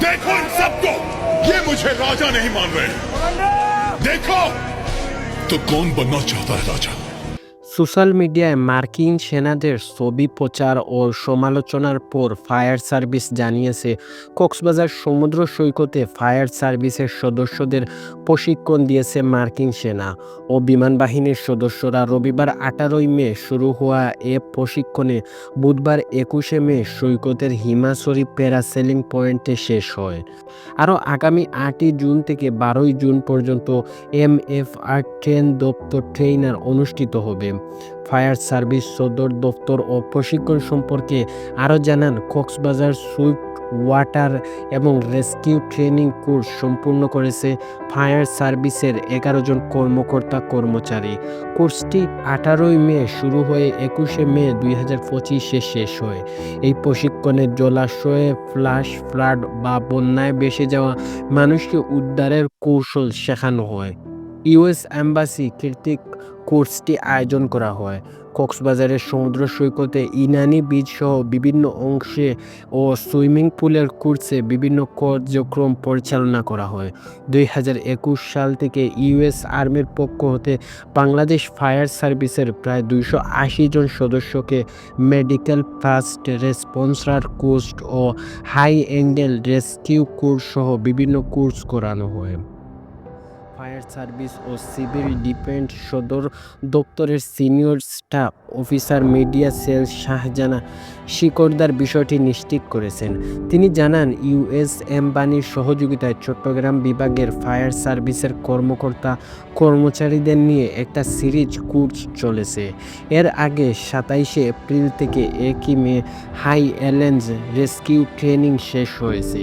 देखो इन सबको। ये मुझे राजा नहीं मान रहे। देखो। तो कौन बनना चाहता है राजा? সোশ্যাল মিডিয়ায় মার্কিন সেনাদের ছবি প্রচার ও সমালোচনার পর ফায়ার সার্ভিস জানিয়েছে, কক্সবাজার সমুদ্র সৈকতে ফায়ার সার্ভিসের সদস্যদের প্রশিক্ষণ দিয়েছে মার্কিন সেনা ও বিমান বাহিনীর সদস্যরা। রবিবার আঠারোই মে শুরু হওয়া এ প্রশিক্ষণে বুধবার একুশে মে সৈকতের হিমাচরি প্যারাসেলিং পয়েন্টে শেষ হয়। আরও আগামী আটই জুন থেকে বারোই জুন পর্যন্ত এম এফ আর ট্রেন দপ্তর ট্রেইনার অনুষ্ঠিত হবে। ফায়ার সার্ভিস সদর দপ্তর ও প্রশিক্ষণ সম্পর্কে আরও জানান কক্সবাজার সুইফট ওয়াটার এবং রেস্কিউ ট্রেনিং কোর্স সম্পূর্ণ করেছে ফায়ার সার্ভিসের এগারো জন কর্মকর্তা কর্মচারী। কোর্সটি আঠারোই মে শুরু হয়ে একুশে মে দুই হাজার পঁচিশে শেষ হয়। এই প্রশিক্ষণে জলাশয়ে ফ্লাশ, ফ্লাড বা বন্যায় ভেসে যাওয়া মানুষকে উদ্ধারের কৌশল শেখানো হয়। ইউএস অ্যাম্বাসি কর্তৃক কোর্সটি আয়োজন করা হয়। কক্সবাজারের সমুদ্র সৈকতে ইনানি বিচ সহ বিভিন্ন অংশে ও সুইমিং পুলের কোর্সে বিভিন্ন কার্যক্রম পরিচালনা করা হয়। দুই হাজার একুশ সাল থেকে ইউএস আর্মির পক্ষ হতে বাংলাদেশ ফায়ার সার্ভিসের প্রায় দুইশো আশি জন সদস্যকে মেডিকেল ফার্স্ট রেসপন্সার কোর্স ও হাই অ্যাঙ্গেল রেস্কিউ কোর্স সহ বিভিন্ন কোর্স করানো হয়। ফায়ার সার্ভিস ও সিভিল ডিফেন্স সদর দপ্তরের senior staff officer media cell Shahjana Shikdar বিষয়টি নিশ্চিত করেছেন। তিনি জানান, ইউএস এম্বানির সহযোগিতায় চট্টগ্রাম বিভাগের ফায়ার সার্ভিসের কর্মকর্তা কর্মচারীদের নিয়ে একটা সিরিজ কোর্স চলেছে। এর আগে সাতাইশে এপ্রিল থেকে একই মে হাই এলেন্স রেস্কিউ ট্রেনিং শেষ হয়েছে।